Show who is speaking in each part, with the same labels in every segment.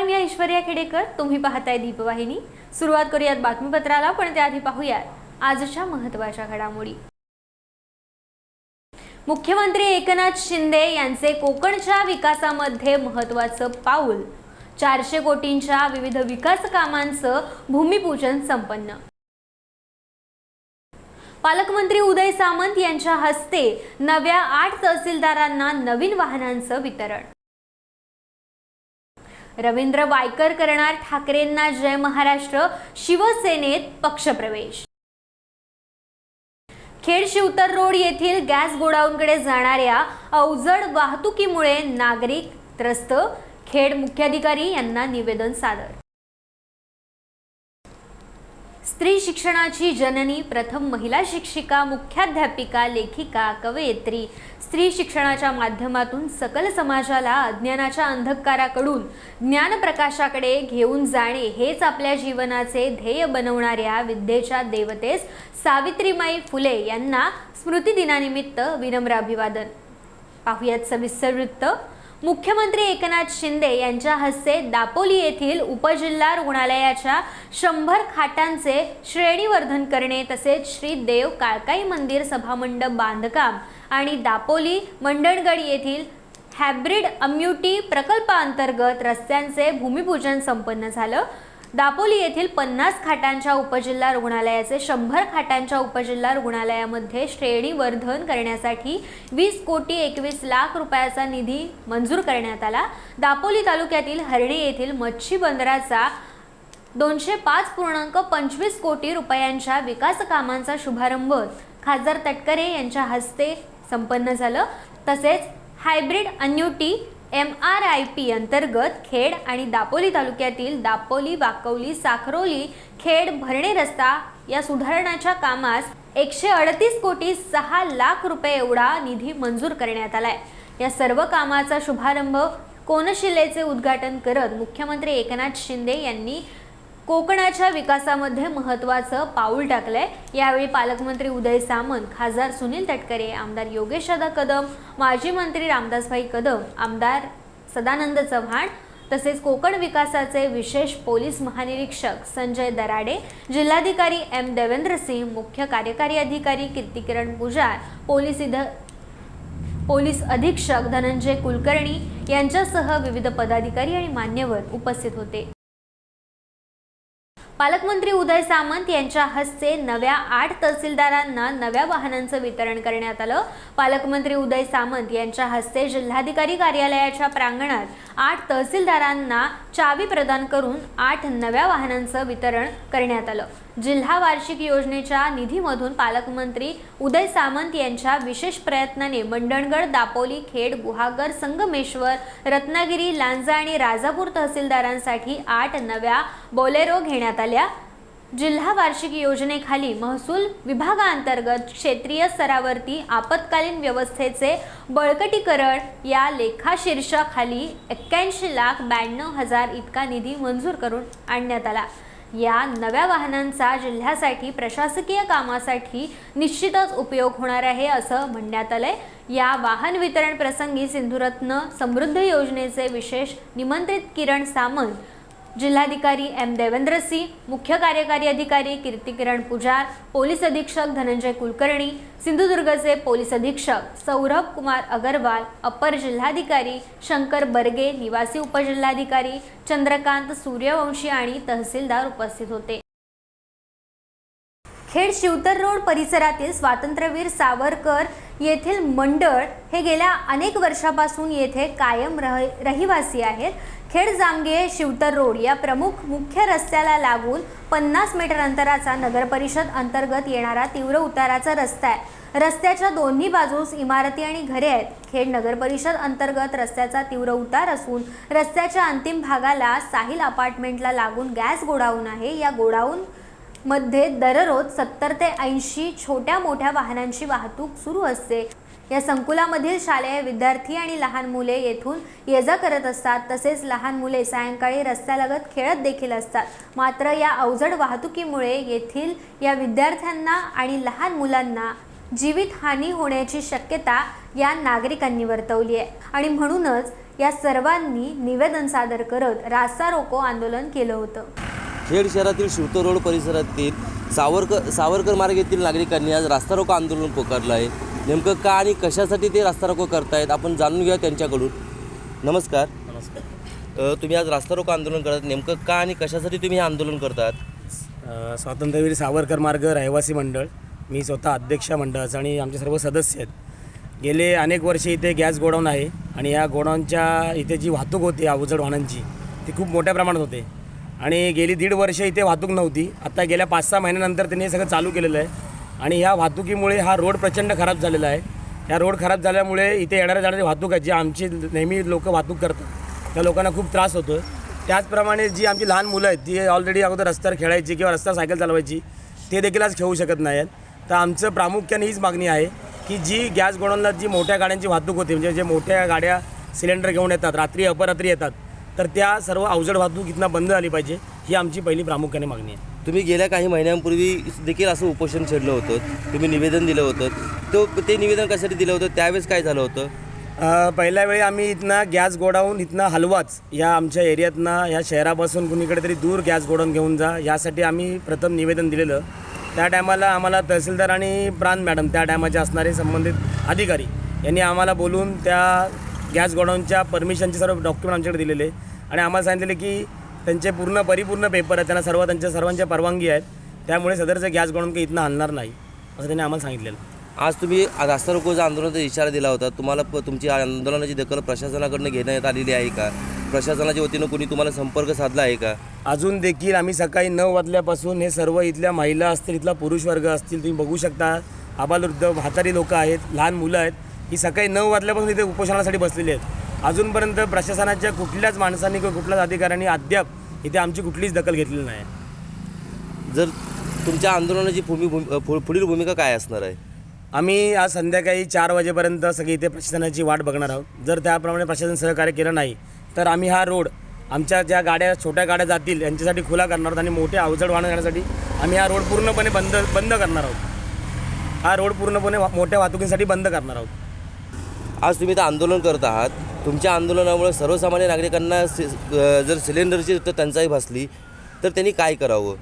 Speaker 1: नमस्कार मी ऐश्वर्या खेडेकर तुम्ही पाहताय दीपवाहिनी. सुरुवात करूयात बातमीपत्राला पण त्याआधी पाहूयात आजच्या महत्त्वाच्या घडामोडी. मुख्यमंत्री एकनाथ शिंदे यांचे कोकणच्या विकासामध्ये महत्त्वाचं पाऊल. चारशे कोटींच्या विविध विकास कामांचं भूमिपूजन संपन्न. पालकमंत्री उदय सामंत यांच्या हस्ते नव्या आठ तहसीलदारांना नवीन वाहनांचं वितरण. रवींद्र वायकर करणार ठाकरेंना जय महाराष्ट्र शिवसेनेत पक्षप्रवेश. खेड शिवतर रोड येथील गॅस गोडाऊनकडे जाणाऱ्या अवजड वाहतुकीमुळे नागरिक त्रस्त. खेड मुख्याधिकारी यांना निवेदन सादर स्त्री शिक्षणाची जननी प्रथम महिला शिक्षिका मुख्याध्यापिका लेखिका कवयित्री. स्त्री शिक्षणाच्या माध्यमातून सकल समाजाला अज्ञानाच्या अंधकाराकडून ज्ञानप्रकाशाकडे घेऊन जाणे हेच आपल्या जीवनाचे ध्येय बनवणाऱ्या विद्येच्या देवतेस सावित्रीमाई फुले यांना स्मृतिदिनानिमित्त विनम्र अभिवादन. पाहुयात सविस्तर वृत्त. मुख्यमंत्री एकनाथ शिंदे यांच्या हस्ते दापोली येथील उपजिल्हा रुग्णालयाच्या शंभर खाटांचे श्रेणीवर्धन करणे तसेच श्री देव काळकाई मंदिर सभामंडप बांधकाम आणि दापोली मंडणगड येथील हॅब्रिड अम्युटी प्रकल्पाअंतर्गत रस्त्यांचे भूमिपूजन संपन्न झालं. दापोली येथील पन्नास खाटांच्या उपजिल्हा रुग्णालयाचे शंभर खाटांच्या उपजिल्हा रुग्णालयामध्ये श्रेणीवर्धन करण्यासाठी वीस कोटी एकवीस लाख रुपयाचा निधी मंजूर करण्यात आला. दापोली तालुक्यातील हर्णे येथील मच्छी बंदराचा दोनशे पाच पूर्णांक पंचवीस कोटी रुपयांच्या विकास कामांचा शुभारंभ खासदार तटकरे यांच्या हस्ते संपन्न झालं. तसेच hybrid annuity M R I P अंतर्गत खेड आणि दापोली तालुक्यातील दापोली वाकवली साखरोली खेड भरणे रस्ता या सुधारणाच्या कामास एकशे अडतीस कोटी सहा लाख रुपये एवढा निधी मंजूर करण्यात आलाय. या सर्व कामाचा शुभारंभ कोनशिलेचे उद्घाटन करत मुख्यमंत्री एकनाथ शिंदे यांनी कोकणाच्या विकासामध्ये महत्त्वाचं पाऊल टाकलंय. यावेळी पालकमंत्री उदय सामंत खासदार सुनील तटकरे आमदार योगेशदा कदम माजी मंत्री रामदासभाई कदम आमदार सदानंद चव्हाण तसेच कोकण विकासाचे विशेष पोलीस महानिरीक्षक संजय दराडे जिल्हाधिकारी एम देवेंद्र सिंह मुख्य कार्यकारी अधिकारी कीर्तिकिरण पुजार पोलीस इध पोलीस अधीक्षक धनंजय कुलकर्णी यांच्यासह विविध पदाधिकारी आणि मान्यवर उपस्थित होते. पालकमंत्री उदय सामंत यांच्या हस्ते नव्या आठ तहसीलदारांना नव्या वाहनांचं वितरण करण्यात आलं. पालकमंत्री उदय सामंत यांच्या हस्ते जिल्हाधिकारी कार्यालयाच्या प्रांगणात आठ तहसीलदारांना चावी प्रदान करून आठ नव्या वाहनांचं वितरण करण्यात आलं. जिल्हा वार्षिक योजनेच्या निधीमधून पालकमंत्री उदय सामंत यांच्या विशेष प्रयत्नाने मंडणगड दापोली खेड गुहागर संगमेश्वर रत्नागिरी लांजा आणि राजापूर तहसीलदारांसाठी आठ नव्या बोलेरो घेण्यात आल्या. जिल्हा वार्षिक योजनेखाली महसूल विभागांतर्गत क्षेत्रीय स्तरावरती आपत्कालीन व्यवस्थेचे बळकटीकरण या लेखाशीर्षाखाली एक्क्याऐंशी लाख ब्याण्णव हजार इतका निधी मंजूर करून आणण्यात आला. या नव्या वाहनांचा जिल्ह्यासाठी प्रशासकीय कामासाठी निश्चितच उपयोग होणार आहे असं म्हणण्यात आलंय. या वाहन वितरण प्रसंगी सिंधुरत्न समृद्ध योजनेचे विशेष निमंत्रित किरण सामंत जिल्हाधिकारी एम देवेंद्र सिंह मुख्य कार्यकारी अधिकारी कीर्तिकिरण पुजार पोलीस अधीक्षक धनंजय कुलकर्णी सिंधुदुर्गचे पोलीस अधीक्षक सौरभ कुमार अगरवाल अपर जिल्हाधिकारी शंकर बर्गे निवासी उपजिल्हाधिकारी चंद्रकांत सूर्यवंशी आणि तहसीलदार उपस्थित होते. खेड शिवतर रोड परिसरातील स्वातंत्र्यवीर सावरकर येथील मंडळ हे गेल्या अनेक वर्षापासून येथे कायम रह रहिवासी आहेत. खेड जामगे शिवतर रोड या प्रमुख मुख्य रस्त्याला लागून पन्नास मीटर अंतराचा नगरपरिषद अंतर्गत येणारा तीव्र उताराचा रस्ता आहे. रस्त्याच्या दोन्ही बाजूस इमारती आणि घरे आहेत. खेड नगरपरिषद अंतर्गत रस्त्याचा तीव्र उतार असून रस्त्याच्या अंतिम भागाला साहिल अपार्टमेंटला लागून गॅस गोडाऊन आहे. या गोडाऊन मध्ये दररोज सत्तर ते ऐंशी छोट्या मोठ्या वाहनांची वाहतूक सुरू असते. या संकुलामधील शालेय विद्यार्थी आणि लहान मुले येथून ये जा करत असतात. तसेच लहान मुले सायंकाळी रस्त्यालगत खेळत देखील असतात. मात्र या अवजड वाहतुकीमुळे येथील या विद्यार्थ्यांना आणि लहान मुलांना जीवितहानी होण्याची शक्यता या नागरिकांनी वर्तवली आहे. आणि म्हणूनच या सर्वांनी निवेदन सादर करत रास्ता रोको आंदोलन केलं होतं.
Speaker 2: खेड शहरातील शिवतो रोड परिसरातील सावरकर सावरकर मार्ग येथील नागरिकांनी आज रास्ता रोको आंदोलन पुकारलं आहे. नेमकं का आणि कशासाठी ते रास्ता रोको करतायत आपण जाणून घेऊया त्यांच्याकडून. नमस्कार.
Speaker 3: नमस्कार.
Speaker 2: तुम्ही आज रास्ता रोको आंदोलन करत नेमकं का आणि कशासाठी तुम्ही हे आंदोलन करतात?
Speaker 3: स्वातंत्र्यवीर सावरकर मार्ग रहिवासी मंडळ. मी स्वतः अध्यक्ष आहे आणि आमचे सर्व सदस्य आहेत. गेले अनेक वर्षे इथे गॅस गोडाऊन आहे आणि या गोडाऊनच्या इथे जी वाहतूक होती अवजड वाहनांची ती खूप मोठ्या प्रमाणात होते. आणि गेली दीड वर्ष इथे वाहतूक नव्हती. आता गेल्या पाच सहा महिन्यानंतर त्यांनी हे सगळं चालू केलेलं आहे. आणि ह्या वाहतुकीमुळे हा रोड प्रचंड खराब झालेला आहे. ह्या रोड खराब झाल्यामुळे इथे येणाऱ्या जाणारी वाहतूक आहे जी आमची नेहमी लोक वाहतूक करतात. त्या लोकांना खूप त्रास होतो त्याचप्रमाणे जी आमची लहान मुलं आहेत ती ऑलरेडी अगोदर रस्त्यावर खेळायची किंवा रस्त्यावर सायकल चालवायची ते देखील आज खेळू शकत नाही आहेत तर आमचं प्रामुख्याने हीच मागणी आहे की जी गॅस गोडाऊनला जी मोठ्या गाड्यांची वाहतूक होते म्हणजे जे मोठ्या गाड्या सिलेंडर घेऊन येतात रात्री अपरात्री येतात तर त्या सर्व अवजड वाहतूक इथनं बंद झाली पाहिजे ही आमची पहिली प्रामुख्याने मागणी आहे.
Speaker 2: तुम्ही गेल्या काही महिन्यांपूर्वी देखील असं उपोषण छेडलं होतं तुम्ही निवेदन दिलं होतं. तो ते निवेदन कशासाठी दिलं होतं? त्यावेळेस काय झालं होतं?
Speaker 3: अ, पहिल्या वेळी आम्ही इथनं गॅस गोडाऊन इथनं हलवाच या आमच्या एरियातनं या शहरापासून कुणीकडे तरी दूर गॅस गोडाऊन घेऊन जा यासाठी आम्ही प्रथम निवेदन दिलेलं. त्या टायमाला आम्हाला तहसीलदार आणि प्रांत मॅडम त्या टायमाचे असणारे संबंधित अधिकारी यांनी आम्हाला बोलून त्या गॅस गोडाऊनच्या परमिशनचे सर्व डॉक्युमेंट आमच्याकडे दिलेले आणि आम्हाला सांगितलेले की त्यांचे पूर्ण परिपूर्ण पेपर आहेत. त्यांना सर्व त्यांच्या सर्वांच्या परवानगी आहेत. त्यामुळे सदरचं गॅस गोडाऊन काही इथनं हलणार नाही असं त्यांनी आम्हाला सांगितलेलं.
Speaker 2: आज तुम्ही रास्ता रोकोचा आंदोलनाचा इशारा दिला होता. तुम्हाला प तुमची आंदोलनाची दखल प्रशासनाकडनं घेण्यात आलेली आहे का? प्रशासनाच्या वतीनं कोणी तुम्हाला संपर्क साधला आहे का?
Speaker 3: अजून देखील आम्ही सकाळी नऊ वाजल्यापासून हे सर्व इथल्या महिला असतील इथला पुरुष वर्ग असतील तुम्ही बघू शकता. आबालवृद्ध म्हातारी लोकं आहेत लहान मुलं आहेत. ही सकाळी नऊ वाजल्यापासून इथे उपोषणासाठी बसलेली आहेत. अजूनपर्यंत प्रशासनाच्या कुठल्याच माणसांनी किंवा कुठल्याच अधिकाऱ्यांनी अद्याप इथे आमची कुठलीच दखल घेतलेली नाही.
Speaker 2: जर तुमच्या आंदोलनाची भूमी पुढील भूमिका काय असणार आहे?
Speaker 3: आम्ही आज संध्याकाळी चार वाजेपर्यंत सगळी इथे प्रशासनाची वाट बघणार आहोत. जर त्याप्रमाणे प्रशासन सहकार्य केलं नाही तर आम्ही हा रोड आमच्या ज्या गाड्या छोट्या गाड्या जातील यांच्यासाठी खुला करणार आहोत आणि मोठे अवजड वाहन येण्यासाठी आम्ही हा रोड पूर्णपणे बंद बंद करणार आहोत. हा रोड पूर्णपणे मोठ्या वाहतुकीसाठी बंद करणार आहोत.
Speaker 2: आज तुम्ही इथं आंदोलन करत आहात. तुमच्या आंदोलनामुळे सर्वसामान्य नागरिकांना सि जर सिलेंडरची तर टंचाई भासली तर त्यांनी काय करावं?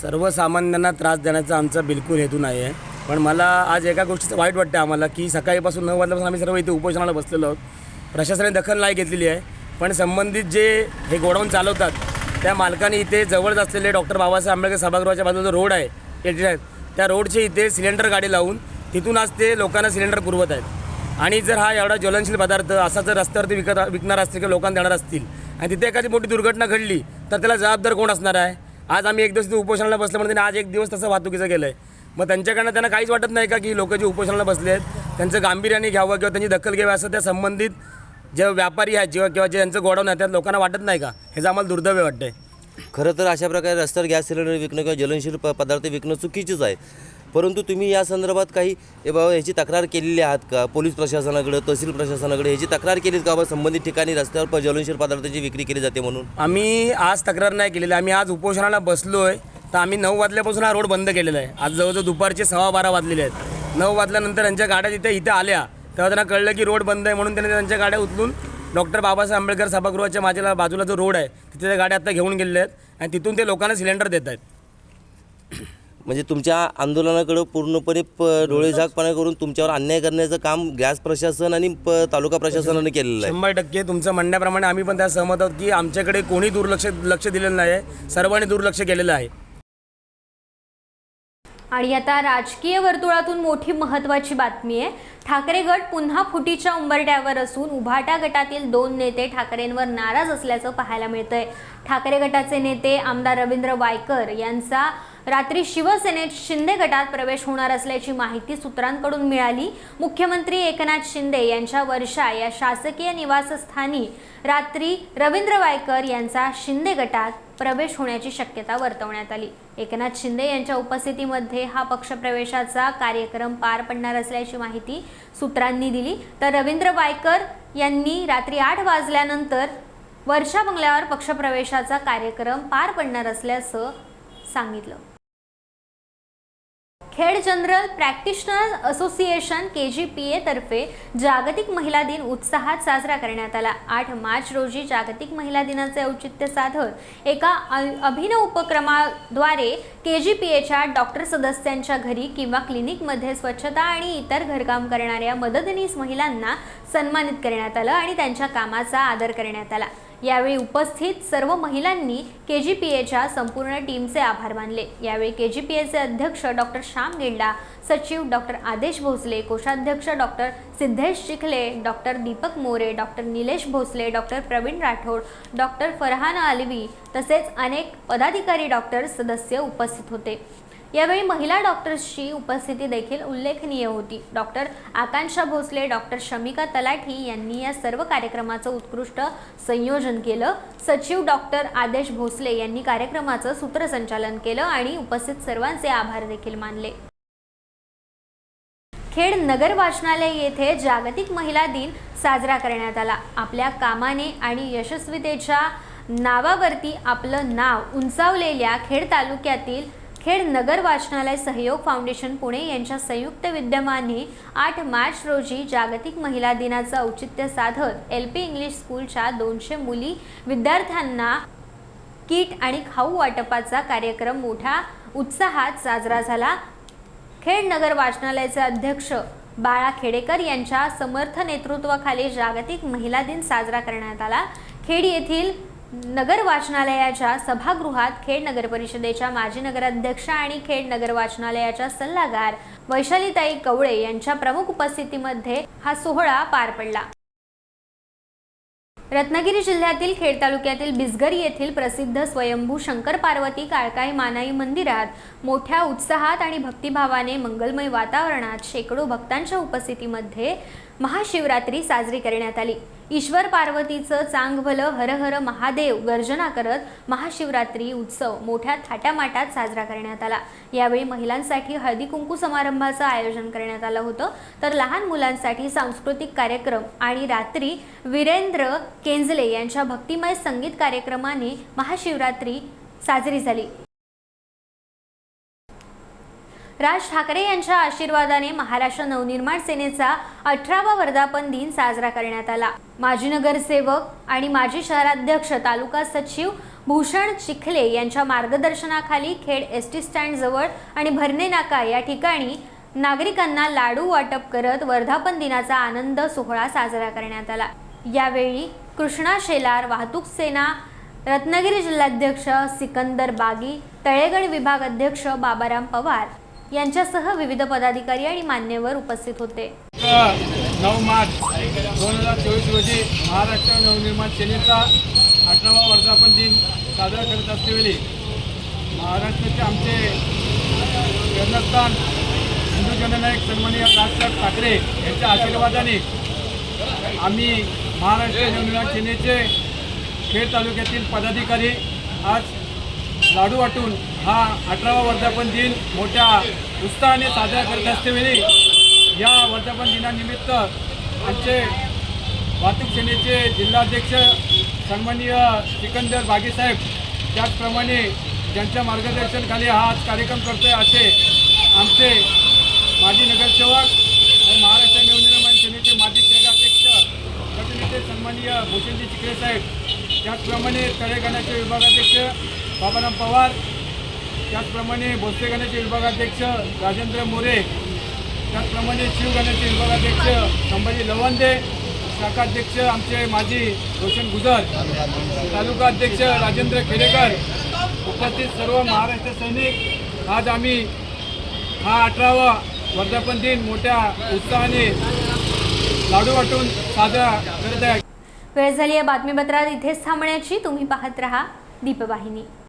Speaker 3: सर्वसामान्यांना त्रास देण्याचा आमचा बिलकुल हेतू नाही आहे पण मला आज एका गोष्टीचं वाईट वाटतं आम्हाला की सकाळीपासून नऊ वाजल्यापासून आम्ही सर्व इथे उपोषणाला बसलेलो आहोत. प्रशासनाने दखल नाही घेतलेली आहे. पण संबंधित जे हे गोडाऊन चालवतात त्या मालकाने इथे जवळच असलेले डॉक्टर बाबासाहेब आंबेडकर सभागृहाच्या बाजूचा जो रोड आहे त्या रोडचे इथे सिलेंडर गाडी लावून तिथून आज ते लोकांना सिलेंडर पुरवत आहेत. आणि जर हा एवढा ज्वलनशील पदार्थ असा जर रस्त्यावरती विकत विकणार असतील किंवा लोकांना देणार असतील आणि तिथे एखादी मोठी दुर्घटना घडली तर त्याला जबाबदार कोण असणार आहे? आज आम्ही एक दिवस तिथे उपोषणाला बसलं म्हणून आज एक दिवस तसं वाहतुकीचं केलं आहे मग त्यांच्याकडनं त्यांना काहीच वाटत नाही का की लोक जे उपोषणाला बसले आहेत त्यांचं गांभीर्याने घ्यावं किंवा त्यांची दखल घ्यावी असं त्या संबंधित जे व्यापारी आहेत जेव्हा किंवा जे यांचं गोडाऊन आहे त्या लोकांना वाटत नाही का? ह्याचं आम्हाला दुर्दैव वाटतंय.
Speaker 2: खरं तर अशा प्रकारे रस्त्यावर गॅस सिलेंडर विकणं किंवा ज्वलनशील प पदार्थ विकणं चुकीचंच आहे. परंतु तुम्ही या संदर्भात काही ए बाबा ह्याची तक्रार केलेली आहात का? पोलीस प्रशासनाकडे तहसील प्रशासनाकडे ह्याची तक्रार केलीत का बाबा संबंधित ठिकाणी रस्त्यावर प- ज्वलनशील पदार्थाची विक्री केली जाते म्हणून?
Speaker 3: आम्ही आज तक्रार नाही केलेली. आम्ही आज उपोषणाला बसलो आहे तर आम्ही नऊ वाजल्यापासून हा रोड बंद केलेला आहे. आज जवळजवळ दुपारचे सव्वा बारा वाजलेले आहेत. नऊ वाजल्यानंतर त्यांच्या गाड्या तिथे इथे आल्या. तेव्हा त्यांना कळलं की रोड बंद आहे म्हणून त्यांनी त्यांच्या गाड्या उचलून डॉक्टर बाबासाहेब आंबेडकर सभागृहाच्या माझ्या बाजूला जो रोड आहे तिथे त्या गाड्या आता घेऊन गेलेल्या आहेत आणि तिथून ते लोकांना सिलेंडर देत आहेत.
Speaker 2: म्हणजे तुमच्या आंदोलनाकडं पूर्णपणे प डोळेझाकपणा करून तुमच्यावर अन्याय करण्याचं काम गॅस प्रशासन आणि प तालुका प्रशासनाने केलेलं आहे.
Speaker 3: शंभर टक्के तुमचं म्हणण्याप्रमाणे आम्ही पण त्या सहमत आहोत की आमच्याकडे कोणी दुर्लक्ष लक्ष दिलेलं नाही आहे. सर्वांनी दुर्लक्ष केलेलं आहे.
Speaker 1: आणि आता राजकीय वर्तुळातून मोठी महत्त्वाची बातमी आहे. ठाकरे गट पुन्हा फुटीच्या उंबरट्यावर असून उभाटा गटातील दोन नेते ठाकरेंवर नाराज असल्याचं पाहायला मिळतंय. ठाकरे गटाचे नेते आमदार रवींद्र वायकर यांचा रात्री शिवसेनेत शिंदे गटात प्रवेश होणार असल्याची माहिती सूत्रांकडून मिळाली. मुख्यमंत्री एकनाथ शिंदे यांच्या वर्षा या शासकीय निवासस्थानी रात्री रवींद्र वायकर यांचा शिंदे गटात प्रवेश होण्याची शक्यता वर्तवण्यात आली. एकनाथ शिंदे यांच्या उपस्थितीमध्ये हा पक्षप्रवेशाचा कार्यक्रम पार पडणार असल्याची माहिती सूत्रांनी दिली. तर रवींद्र वायकर यांनी रात्री आठ वाजल्यानंतर वर्षा बंगल्यावर पक्षप्रवेशाचा कार्यक्रम पार पडणार असल्याचं सांगितलं. Khed general practitioner association K G P एतर्फे जागतिक महिला दिन उत्साहात साजरा करण्यात आला. आठ मार्च रोजी जागतिक महिला दिनाचे औचित्य साधत एका अ- अभिनव उपक्रमाद्वारे के जी पी एच्या डॉक्टर सदस्यांच्या घरी किंवा क्लिनिकमध्ये स्वच्छता आणि इतर घरकाम करणाऱ्या मदतनीस महिलांना सन्मानित करण्यात आलं आणि त्यांच्या कामाचा आदर करण्यात आला. यावेळी उपस्थित सर्व महिलांनी के जी पी एच्या संपूर्ण टीमचे आभार मानले. यावेळी के जी पी एचे अध्यक्ष डॉक्टर श्याम गेंडा सचिव डॉक्टर आदेश भोसले कोषाध्यक्ष doctor Siddhesh Chikhale doctor Deepak More doctor Nilesh Bhosale doctor Pravin Rathod doctor Farhan Alvi तसेच अनेक पदाधिकारी डॉक्टर सदस्य उपस्थित होते. यावेळी महिला डॉक्टर्सची उपस्थिती देखील उल्लेखनीय होती. डॉक्टर आकांक्षा भोसले डॉक्टर शमिका तलाठी यांनी या सर्व कार्यक्रमाचं उत्कृष्ट संयोजन केलं. सचिव डॉक्टर आदेश भोसले यांनी कार्यक्रमाचं सूत्रसंचालन केलं आणि उपस्थित सर्वांचे आभार देखील मानले. खेड नगर वाचनालय येथे जागतिक महिला दिन साजरा करण्यात आला. आपल्या कामाने आणि यशस्वीतेच्या नावावरती आपलं नाव उंचावलेल्या खेड तालुक्यातील खेड नगर वाचनालय सहयोग फाउंडेशन पुणे यांच्या संयुक्त विद्यमाने आठ मार्च रोजी जागतिक महिला दिनाचं औचित्य साधत एल पी इंग्लिश स्कूलच्या दोनशे मुली विद्यार्थ्यांना किट आणि खाऊ वाटपाचा कार्यक्रम मोठ्या उत्साहात साजरा झाला. खेड नगर वाचनालयाचे अध्यक्ष बाळा खेडेकर यांच्या समर्थ नेतृत्वाखाली जागतिक महिला दिन साजरा करण्यात आला. खेड येथील नगर वाचनालयाच्या सभागृहात खेड नगर परिषदेच्या माजी नगराध्यक्ष आणि खेड नगर वाचनालयाच्या सल्लागार वैशालीताई कवळे यांच्या प्रमुख उपस्थितीमध्ये हा सोहळा पार पडला. रत्नागिरी जिल्ह्यातील खेड तालुक्यातील बिसगरी येथील प्रसिद्ध स्वयंभू शंकर पार्वती काळकाई मानाई मंदिरात मोठ्या उत्साहात आणि भक्तिभावाने मंगलमय वातावरणात शेकडो भक्तांच्या उपस्थितीमध्ये महाशिवरात्री साजरी करण्यात आली. ईश्वर पार्वतीचं चांगभलं हर हर महादेव गर्जना करत महाशिवरात्री उत्सव मोठ्या थाटामाटात साजरा करण्यात आला. यावेळी महिलांसाठी हळदी कुंकू समारंभाचं आयोजन करण्यात आलं होतं. तर लहान मुलांसाठी सांस्कृतिक कार्यक्रम आणि रात्री वीरेंद्र केंजले यांच्या भक्तिमय संगीत कार्यक्रमाने महाशिवरात्री साजरी झाली. राज ठाकरे यांच्या आशीर्वादाने महाराष्ट्र नवनिर्माण सेनेचा अठरावा वर्धापन दिन साजरा करण्यात आला. माजी नगरसेवक आणि माजी शहराध्यक्ष तालुका सचिव भूषण चिखले यांच्या मार्गदर्शनाखाली खेड एस टी स्टँडजवळ आणि भरणे नाका या ठिकाणी नागरिकांना लाडू वाटप करत वर्धापन दिनाचा आनंद सोहळा साजरा करण्यात आला. यावेळी कृष्णा शेलार वाहतूक सेना रत्नागिरी जिल्हाध्यक्ष सिकंदर बागी तळेगण विभाग अध्यक्ष बाबाराम पवार यांच्यासह विविध पदाधिकारी आणि मान्यवर उपस्थित होते.
Speaker 4: नऊ मार्च दोन हजार चोवीस रोजी महाराष्ट्र नवनिर्माण सेनेचा अठरावा वर्धापन दिन साजरा करत असतेवेळी महाराष्ट्राचे आमचे जन्मस्थान हिंदू जननायक सन्माननीय राजसाहेब ठाकरे यांच्या आशीर्वादाने आम्ही महाराष्ट्र नवनिर्माण सेनेचे खेड तालुक्यातील पदाधिकारी आज लाडू वाटून हा अठरावा वर्धापन दिन मोठ्या उत्साहाने साजरा करत असतेवेळी या वर्धापन दिनानिमित्त आमचे वाहतूक सेनेचे जिल्हाध्यक्ष सन्माननीय सिकंदर बागेसाहेब त्याचप्रमाणे ज्यांच्या मार्गदर्शनखाली हा आज कार्यक्रम आहे असे आमचे माजी नगरसेवक व महाराष्ट्र नवनिर्माण सेनेचे माजी शहराध्यक्ष गटनेते सन्माननीय भूषणजी चिखले साहेब त्याचप्रमाणे तळेगाण्याचे विभागाध्यक्ष बाबाराम पवार त्याचप्रमाणे भोसलेगाण्याचे विभागाध्यक्ष राजेंद्र मोरे त्याचप्रमाणे शिवगाण्याचे विभागाध्यक्ष संभाजी लवंदे शाखाध्यक्ष आमचे माजी रोशन गुजर तालुका अध्यक्ष राजेंद्र खेडेकर उपस्थित सर्व महाराष्ट्र सैनिक. आज आम्ही हा अठरावा वर्धापन दिन मोठ्या उत्साहाने लाडू वाटून साजरा करत आहे.
Speaker 1: वेळ झाली या बातमीपत्रात. इथेच थांबण्याची. तुम्ही पाहत रहा दीपवाहिनी.